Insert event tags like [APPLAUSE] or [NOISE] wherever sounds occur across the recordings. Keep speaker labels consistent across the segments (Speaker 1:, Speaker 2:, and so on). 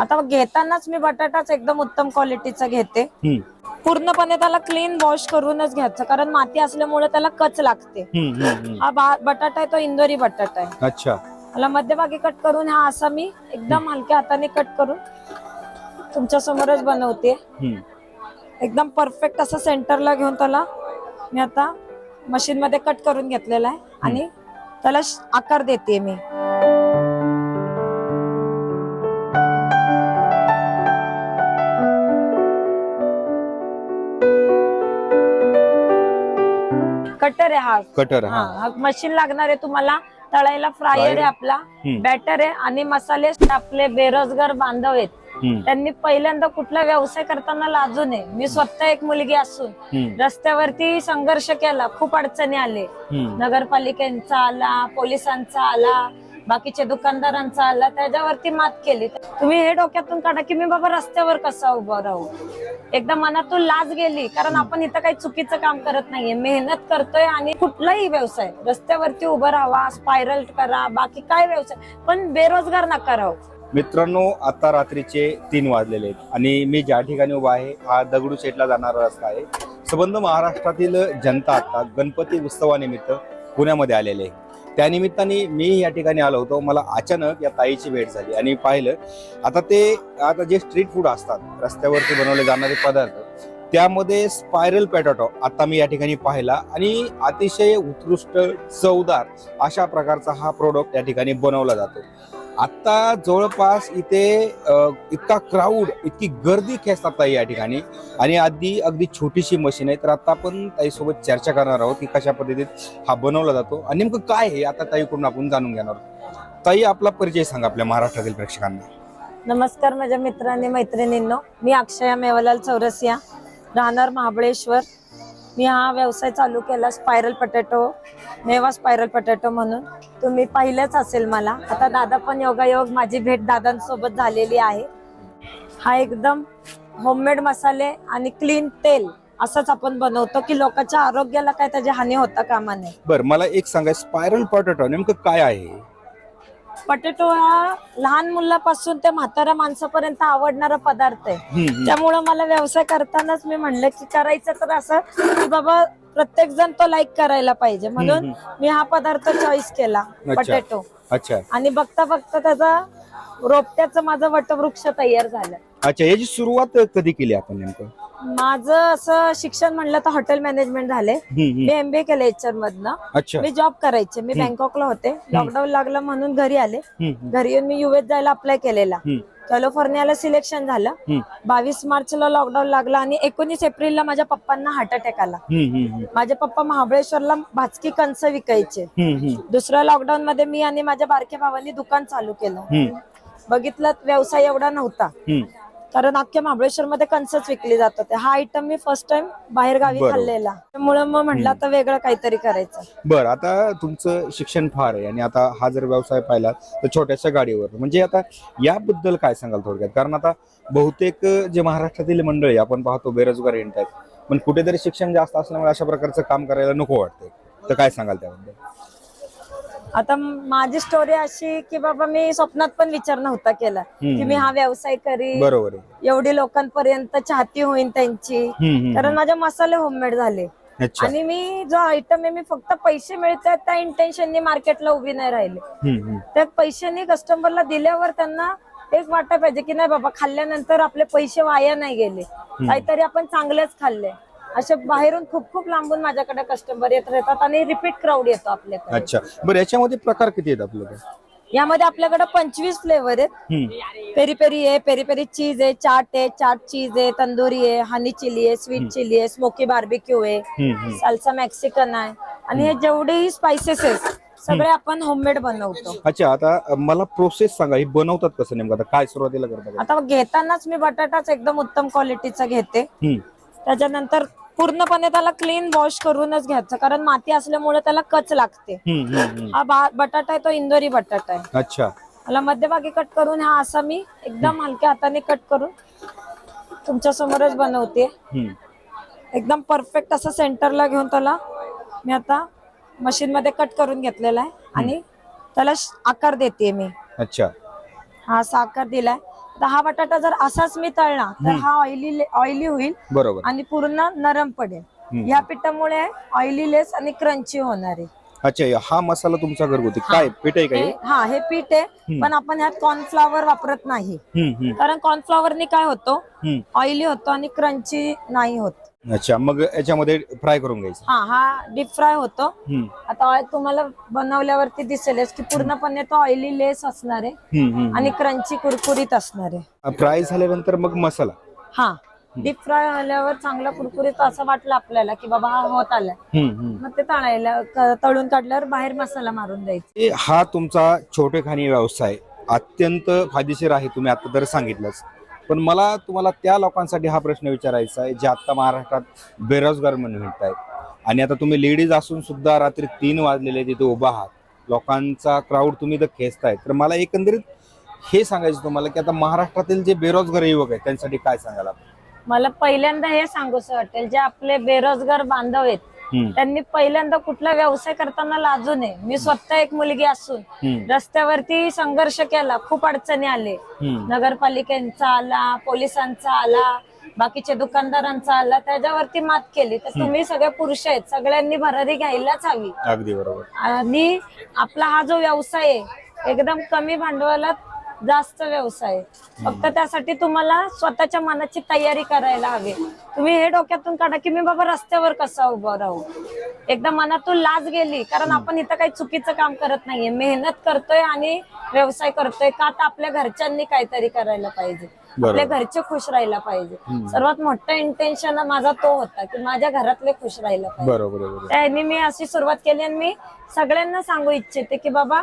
Speaker 1: आता घेतानाच मी बटाटाच एकदम उत्तम क्वालिटीचा घेते. पूर्णपणे त्याला क्लीन वॉश करूनच घ्यायचं कारण माती असल्यामुळे त्याला कच लागते. हा बटाटा आहे तो इंदोरी बटाटा आहे.
Speaker 2: अच्छा.
Speaker 1: मला मध्यभागी कट करून हा असा मी एकदम हलक्या हाताने कट करून तुमच्या समोरच बनवते. एकदम परफेक्ट असं सेंटरला घेऊन त्याला मी आता मशीन मध्ये कट करून घेतलेला आहे आणि त्याला आकार देते मी. हा
Speaker 2: कटर
Speaker 1: हा
Speaker 2: हा.
Speaker 1: हा मशीन लागणार आहे तुम्हाला. तळायला फ्रायर आहे. आपला.
Speaker 2: हम्म.
Speaker 1: बॅटर आहे आणि मसाले आपले बेरोजगार बांधव आहेत.
Speaker 2: हम्म,
Speaker 1: त्यांनी पहिल्यांदा कुठला व्यवसाय करताना लाजू नये. मी स्वतः एक मुलगी असून
Speaker 2: हम्म,
Speaker 1: रस्त्यावरती संघर्ष केला. खूप अडचणी आले.
Speaker 2: हम्म.
Speaker 1: नगरपालिकेचा आला पोलिसांचा आला. बाकीच्या दुकानदारांचा आला त्याच्यावरती मात केली. तुम्ही हे डोक्यातून काढा की मी बाबा रस्त्यावर कसा उभं राहू? एकदा मनातून लाज गेली कारण आपण इथं काही चुकीचं काम करत नाहीये. मेहनत करतोय आणि कुठलाही व्यवसाय रस्त्यावरती उभं राहा स्पायरल करा बाकी काय व्यवसाय पण बेरोजगार नका राहू.
Speaker 2: मित्रांनो आता रात्रीचे तीन वाजलेले आहेत आणि मी ज्या ठिकाणी उभा आहे हा दगडू शेटला जाणारा रस्ता आहे. संबंध महाराष्ट्रातील जनता आता गणपती उत्सवानिमित्त पुण्यामध्ये आलेले आहे. त्यानिमित्ताने मी या ठिकाणी आलो होतो. मला अचानक या ताईची भेट झाली आणि पाहिलं आता ते आता जे स्ट्रीट फूड असतात रस्त्यावरती बनवले जाणारे पदार्थ त्यामध्ये स्पायरल पॅटॅटो आता मी या ठिकाणी पाहिला आणि अतिशय उत्कृष्ट चवदार अशा प्रकारचा हा प्रोडक्ट या ठिकाणी बनवला जातो. आत्ता जवळपास इथे इतका क्राऊड इतकी गर्दी खेचतात ताई या ठिकाणी. आणि आधी अगदी छोटीशी मशीन आहे. तर आता आपण ताईसोबत चर्चा करणार आहोत की कशा पद्धतीत हा बनवला जातो. आणि नेमकं काय आहे आता ताईकडून आपण जाणून घेणार आहोत. ताई आपला परिचय सांगा आपल्या महाराष्ट्रातील प्रेक्षकांना.
Speaker 1: नमस्कार माझ्या मित्रांनी मैत्रिणींनो. मी अक्षया मेवालाल चौरसिया राहणार महाबळेश्वर. मी हा व्यवसाय चालू केला स्पायरल पटॅटो मेवा स्पायरल पटॅटो म्हणून. तुम्ही पाहिलंच असेल मला. आता दादा पण योगायोग माझी भेट दादांसोबत झालेली आहे. हा एकदम होममेड मसाले आणि क्लीन तेल असंच आपण बनवतो की लोकांच्या आरोग्याला काय त्याची हानी होता कामा नये.
Speaker 2: बरं मला एक सांगा स्पायरल पॉटॅटो नेमकं काय आहे?
Speaker 1: पटॅटो हा लहान मुलापासून ते म्हाताऱ्या माणसापर्यंत आवडणारा पदार्थ आहे. त्यामुळं मला व्यवसाय करतानाच मी म्हणलं की करायचं तर असं की बाबा प्रत्येक जण तो लाईक करायला पाहिजे. म्हणून मी हा पदार्थ चॉईस केला पटॅटो
Speaker 2: अच्छा.
Speaker 1: आणि बघता बघता त्याचा रोपट्याचं माझं वटवृक्ष तयार झालं.
Speaker 2: अच्छा याची सुरुवात कधी केली आपण नेमकं?
Speaker 1: माझं असं शिक्षण म्हणलं तर हॉटेल मॅनेजमेंट झाले. मी एमबीए केलं एचआर मधनं. मी जॉब करायचे. मी बँकॉकला होते. लॉकडाऊन लागलं म्हणून घरी आले. घरी येऊन मी युएस जायला अप्लाय केलेला. कॅलिफोर्नियाला सिलेक्शन झालं. बावीस मार्चला लॉकडाऊन लागला आणि एकोणीस एप्रिलला माझ्या पप्पांना हार्ट अटॅक आला. माझे पप्पा महाबळेश्वरला भाजकी कंस विकायचे. दुसऱ्या लॉकडाऊन मध्ये मी आणि माझ्या बारक्या भावांनी दुकान चालू केलं. बघितलं व्यवसाय एवढा नव्हता. कारण अख्ख्या महाबळेश्वर मध्ये कंसच विकली जात होते हा आयटम मी फर्स्ट टाइम बाहेर गावी
Speaker 2: बरोबर.
Speaker 1: खाल्लेला. त्यामुळे मग म्हटलं आता वेगळं काहीतरी करायचं.
Speaker 2: बर आता तुमचं शिक्षण फार आहे आणि आता हा जर व्यवसाय पाहिला तर छोट्याशा गाडीवर म्हणजे आता याबद्दल काय सांगाल थोडक्यात? कारण आता बहुतेक जे महाराष्ट्रातील मंडळी आपण पाहतो बेरोजगार येतात पण कुठेतरी शिक्षण जास्त असल्यामुळे अशा प्रकारचं काम करायला नको वाटतंय. तर काय सांगाल त्याबद्दल?
Speaker 1: आता माझी स्टोरी अशी की बाबा मी स्वप्नात पण विचार नव्हता केला. की मी हा व्यवसाय करी
Speaker 2: बरोबर आहे.
Speaker 1: एवढी लोकांपर्यंत चाहती होईन त्यांची.
Speaker 2: हम्म, हम्म,
Speaker 1: कारण माझे मसाले होममेड झाले.
Speaker 2: अच्छा.
Speaker 1: आणि मी जो आयटम आहे मी फक्त पैसे मिळतात त्या इंटेन्शननी मार्केटला उभी नाही राहिले.
Speaker 2: हम्म, हम्म.
Speaker 1: त्या पैशांनी कस्टमरला दिल्यावर त्यांना एक वाटायला पाहिजे की नाही बाबा खाल्ल्यानंतर आपले पैसे वाया नाही गेले. काहीतरी आपण चांगलेच खाल्ले असे बाहेरून खूप खूप लांबून माझ्याकडे कस्टमर येत राहतात आणि रिपीट क्राऊड येतो आपल्याकडे.
Speaker 2: अच्छा. बरं याच्यामध्ये प्रकार किती आहेत आपल्याकडे?
Speaker 1: यामध्ये आपल्याकडे पंचवीस फ्लेवर आहेत. पेरी पेरी आहे पेरी पेरी चीज आहे चाट आहे चाट चीज आहे तंदुरी आहे हनी चिली आहे स्वीट चिली आहे स्मोकी बार्बिक्यू आहे
Speaker 2: हम्म.
Speaker 1: साल्सा मेक्सिकन आहे. आणि हे जेवढेही स्पायसेस आहेत सगळे आपण होममेड बनवतो.
Speaker 2: अच्छा आता अ, मला प्रोसेस सांगा ही बनवतात कसं नेमकं? आता काय सुरुवातीला करतात?
Speaker 1: आता घेतानाच मी बटाटाच एकदम उत्तम क्वालिटीचा घेते.
Speaker 2: हम्म,
Speaker 1: त्याच्यानंतर पूर्णपणे त्याला क्लीन वॉश करूनच घ्यायचं. कारण माती असल्यामुळे त्याला कच लागते.
Speaker 2: हम्म, हम्म, हम्म.
Speaker 1: हा बा- बटाटा आहे तो इंदोरी बटाटा आहे.
Speaker 2: अच्छा.
Speaker 1: मला मध्यभागी कट करून हा असा मी एकदम हलक्या हाताने कट करून तुमच्या समोरच बनवते.
Speaker 2: हम्म,
Speaker 1: एकदम परफेक्ट असं सेंटरला घेऊन त्याला मी आता मशीन मध्ये कट करून घेतलेला आहे. आणि त्याला श- आकार देते मी.
Speaker 2: अच्छा.
Speaker 1: हा असा आकार दिलाय. तर हा बटाटा जर असाच मी तळला तर. हा ऑइली ऑइली होईल
Speaker 2: बरोबर.
Speaker 1: आणि पूर्ण नरम पडेल. या पिठामुळे ऑइली लेस आणि क्रंची होणार आहे.
Speaker 2: अच्छा हा मसाला तुमचा घरगुती. काय पीठ आहे का हे?
Speaker 1: हे- पीठ आहे पण आपण ह्यात कॉर्नफ्लावर वापरत नाही. कारण कॉर्नफ्लावरनी काय होतो. ऑइली होतो आणि क्रंची नाही होत.
Speaker 2: अच्छा मग याच्यामध्ये फ्राय करून घ्यायचं.
Speaker 1: हा हा डीप फ्राय होतो.
Speaker 2: हम्म,
Speaker 1: आता तुम्हाला बनवल्यावरती दिसेलच की पूर्णपणे तो ऑइली लेस असणार आहे
Speaker 2: हम्म, हम्म.
Speaker 1: आणि क्रंची कुरकुरीत असणार आहे.
Speaker 2: फ्राय झाल्यानंतर मग मसाला.
Speaker 1: हा डीप फ्राय झाल्यावर चांगला कुरकुरीत असं वाटलं आपल्याला की बाबा हा होत आलाय.
Speaker 2: हम्म, हम्म.
Speaker 1: मग ते तळायला क- तळून काढल्यावर बाहेर मसाला मारून द्यायचा.
Speaker 2: हे- हा तुमचा छोटेखानी व्यवसाय अत्यंत फायदेशीर आहे तुम्ही आता तर सांगितलंच. पण मला तुम्हाला त्या लोकांसाठी हा प्रश्न विचारायचा आहे जे आता महाराष्ट्रात बेरोजगार म्हणून भेटत आहेत आणि आता तुम्ही लेडीज असून सुद्धा रात्री तीन वाजलेले तिथे उभा आहात. लोकांचा क्राऊड तुम्ही तर खेचताय तर मला एकंदरीत हे सांगायचं तुम्हाला की आता महाराष्ट्रातील जे बेरोजगार युवक आहेत त्यांसाठी काय सांगायला
Speaker 1: मला पहिल्यांदा हे सांगूस वाटेल जे आपले बेरोजगार बांधव आहेत त्यांनी पहिल्यांदा कुठला व्यवसाय करताना लाजू नये. मी स्वतः एक मुलगी असून रस्त्यावरती संघर्ष केला खूप अडचणी आले. नगरपालिकेचा आला पोलिसांचा आला बाकीच्या दुकानदारांचा आला त्याच्यावरती मात केली. तर तुम्ही सगळे पुरुष आहेत. सगळ्यांनी भरारी घ्यायलाच हवी.
Speaker 2: अगदी बरोबर.
Speaker 1: आणि आपला हा जो व्यवसाय आहे एकदम कमी भांडवलात जास्त व्यवसाय. फक्त त्यासाठी तुम्हाला स्वतःच्या मनाची तयारी करायला हवी. तुम्ही हे डोक्यातून काढा की मी बाबा रस्त्यावर कसा उभं राहू? एकदा मनातून लाज गेली कारण आपण इथं काही चुकीचं काम करत नाहीये. मेहनत करतोय आणि व्यवसाय करतोय. का तर आपल्या घरच्यांनी काहीतरी करायला पाहिजे. आपल्या घरचे खुश राहायला पाहिजे. सर्वात मोठं इंटेन्शन माझा तो होता की माझ्या घरातले खुश राहायला पाहिजे. त्याने मी अशी सुरुवात केली आणि मी सगळ्यांना सांगू इच्छिते की बाबा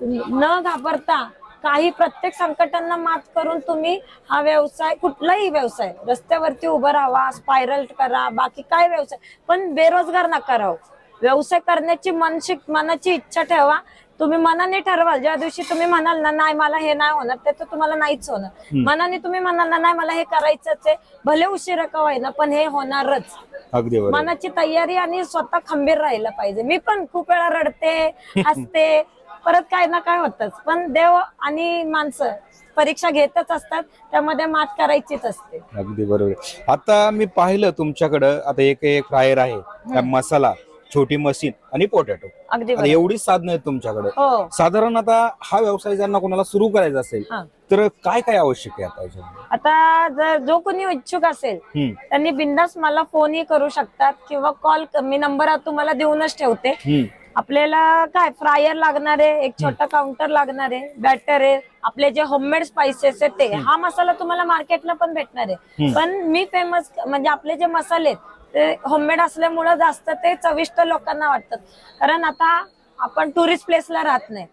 Speaker 1: न घाबरता काही प्रत्येक संकटांना मात करून तुम्ही हा व्यवसाय कुठलाही व्यवसाय रस्त्यावरती उभं राहा स्पायरल करा बाकी काय व्यवसाय पण बेरोजगार नका राहू. व्यवसाय करण्याची मनशिक मनाची इच्छा ठेवा. तुम्ही मनाने ठरवाल. ज्या दिवशी तुम्ही म्हणाल ना नाही मला हे नाही होणार ते तर तुम्हाला नाहीच होणार. मनाने तुम्ही म्हणाल ना नाही मला हे करायचंच आहे. भले उशिरा का होईना पण हे होणारच.
Speaker 2: अगदी बरोबर.
Speaker 1: मनाची तयारी आणि स्वतः खंबीर राहायला पाहिजे. मी पण खूप वेळा रडते [LAUGHS] हसते परत काय ना काय होतच. पण देव आणि माणसं परीक्षा घेतच असतात त्यामध्ये मात करायचीच असते.
Speaker 2: अगदी बरोबर. आता मी पाहिलं तुमच्याकडं आता एक एक फ्रायर आहे मसाला छोटी मशीन आणि पोटॅटो.
Speaker 1: अगदी
Speaker 2: आता
Speaker 1: बरोबर.
Speaker 2: एवढीच साधनं आहेत तुमच्याकडे.
Speaker 1: हो.
Speaker 2: साधारण आता हा व्यवसाय ज्यांना कोणाला सुरू करायचा असेल
Speaker 1: हा.
Speaker 2: तर काय काय आवश्यक आहे आता याच्यामध्ये?
Speaker 1: आता जर जो कोणी इच्छुक असेल
Speaker 2: हम्म,
Speaker 1: त्यांनी बिंदास मला फोनही करू शकतात किंवा कॉल मी नंबर तुम्हाला देऊनच ठेवते.
Speaker 2: हम्म,
Speaker 1: आपल्याला काय फ्रायर लागणार आहे एक छोटा काउंटर लागणार आहे बॅटर आहे. आपले जे होममेड स्पाइसेस आहेत ते हा मसाला तुम्हाला मार्केटला पण भेटणार आहे. पण मी फेमस म्हणजे आपले जे मसाले आहेत ते होममेड असल्यामुळं जास्त ते चविष्ट लोकांना वाटतात. कारण आता आपण टुरिस्ट प्लेसला राहत नाही.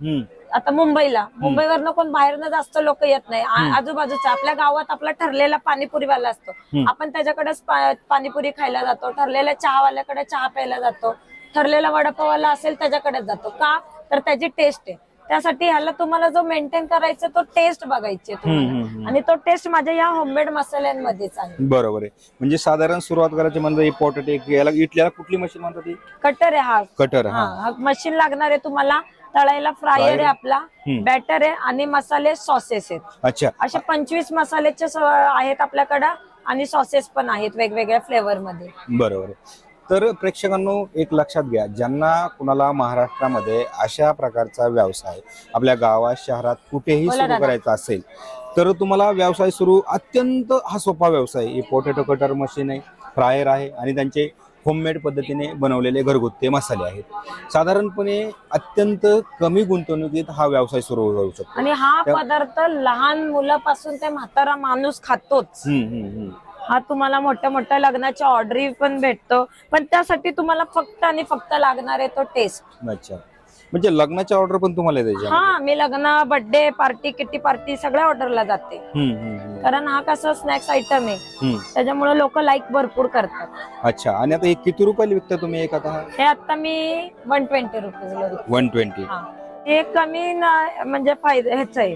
Speaker 1: आता मुंबईला. मुंबईवरनं कोण बाहेरनं जास्त लोक येत नाही. आजूबाजूचा आपल्या गावात आपला ठरलेला पाणीपुरीवाला असतो. आपण त्याच्याकडेच पा- पाणीपुरी खायला जातो ठरलेल्या चहावाल्याकडे चहा प्यायला जातो. ठरलेला वडापावाला असेल त्याच्याकडेच जातो. का? तर त्याची टेस्ट आहे. त्यासाठी ह्याला तुम्हाला जो मेंटेन करायचा तो टेस्ट बघायची आणि तो टेस्ट माझ्या या होममेड मसाल्यांमध्येच आहे.
Speaker 2: बरोबर आहे. म्हणजे साधारण सुरुवात करायची म्हणजे याला इटल्याला कुठली मशीन म्हणतात
Speaker 1: कटर आहे हा.
Speaker 2: कटर
Speaker 1: हा. मशीन लागणार आहे तुम्हाला. तळायला फ्रायर आहे आपला. बॅटर आहे आणि मसाले सॉसेस आहेत.
Speaker 2: अच्छा.
Speaker 1: असे पंचवीस मसाल्याचे आहेत आपल्याकडं आणि सॉसेस पण आहेत वेगवेगळ्या फ्लेवर मध्ये.
Speaker 2: बरोबर. तर प्रेक्षकांनो एक लक्षात घ्या ज्यांना कुणाला महाराष्ट्रामध्ये अशा प्रकारचा व्यवसाय आपल्या गावात शहरात कुठेही सुरू. करायचा असेल तर तुम्हाला व्यवसाय सुरू अत्यंत हा सोपा व्यवसाय आहे पोटॅटो कटर मशीन आहे फ्रायर आहे आणि त्यांचे होममेड पद्धतीने बनवलेले घरगुती मसाले आहेत साधारणपणे अत्यंत कमी गुंतवणुकीत हा व्यवसाय सुरू होऊ शकतो
Speaker 1: आणि हा पदार्थ लहान मुलापासून ते म्हातारा माणूस खातोच. हा तुम्हाला मोठ्या मोठ्या लग्नाच्या ऑर्डरी पण भेटतो. पण त्यासाठी तुम्हाला फक्त आणि फक्त लागणार आहे तो टेस्ट
Speaker 2: अच्छा. म्हणजे लग्नाच्या ऑर्डर पण तुम्हाला आहे त्याच्यामध्ये?
Speaker 1: हा मी लग्न बर्थडे पार्टी किटी पार्टी सगळ्या ऑर्डरला जाते.
Speaker 2: हम्म, हम्म, हम्म,
Speaker 1: कारण हा कसा स्नॅक्स आयटम आहे.
Speaker 2: हम्म.
Speaker 1: त्याच्यामुळे लोक लाईक भरपूर करतात.
Speaker 2: अच्छा आणि आता हे किती रुपयाला विकता तुम्ही एक आता?
Speaker 1: हे आता मी one twenty rupees
Speaker 2: one twenty
Speaker 1: हा. हे कमी ना- म्हणजे फायदा ह्याच आहे.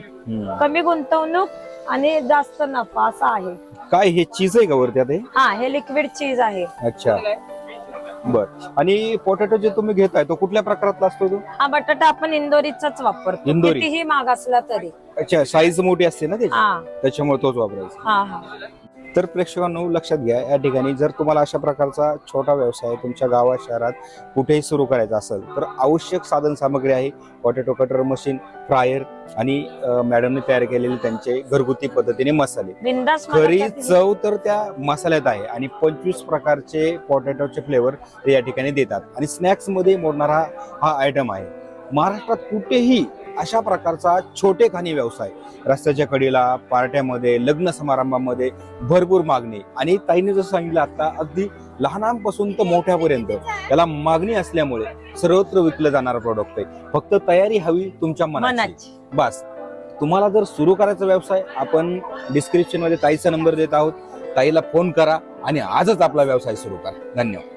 Speaker 1: कमी गुंतवणूक आणि जास्त नफा असा आहे.
Speaker 2: काय हे चीज आहे का वरती आता हे?
Speaker 1: हा हे लिक्विड चीज आहे.
Speaker 2: अच्छा. बर. आणि पोटॅटो जे तुम्ही घेताय तो कुठल्या प्रकारातला असतो तो?
Speaker 1: हा बटाटा आपण इंदोरीचाच वापरतो.
Speaker 2: इंदोरी.
Speaker 1: कितीही महाग असला तरी.
Speaker 2: अच्छा साईज मोठी असते ना त्याची?
Speaker 1: हा.
Speaker 2: त्याच्यामुळे तोच वापरायचा.
Speaker 1: हा हा.
Speaker 2: तर प्रेक्षकांनो लक्षात घ्या या ठिकाणी जर तुम्हाला अशा प्रकारचा छोटा व्यवसाय तुमच्या गावात शहरात कुठेही सुरू करायचा असेल तर आवश्यक साधन सामग्री आहे. पोटॅटो कटर मशीन फ्रायर आणि मॅडमने तयार केलेले त्यांचे घरगुती पद्धतीने मसाले. खरी चव तर त्या मसाल्यात आहे आणि पंचवीस प्रकारचे पोटॅटोचे फ्लेवर ते या ठिकाणी देतात. आणि स्नॅक्समध्ये मोडणारा हा आयटम आहे. महाराष्ट्रात कुठेही अशा प्रकारचा छोटे खाणी व्यवसाय. रस्त्याच्या कडेला पार्ट्यामध्ये लग्न समारंभामध्ये भरपूर मागणी. आणि ताईने जसं सांगितलं आता अगदी लहानांपासून तर मोठ्यापर्यंत. त्याला मागणी असल्यामुळे सर्वत्र विकलं जाणारं प्रोडक्ट आहे. फक्त तयारी हवी तुमच्या मनाची. बस. तुम्हाला जर सुरू करायचा व्यवसाय आपण डिस्क्रिप्शनमध्ये ताईचा नंबर देत आहोत. ताईला फोन करा आणि आजच आपला व्यवसाय सुरू करा. धन्यवाद.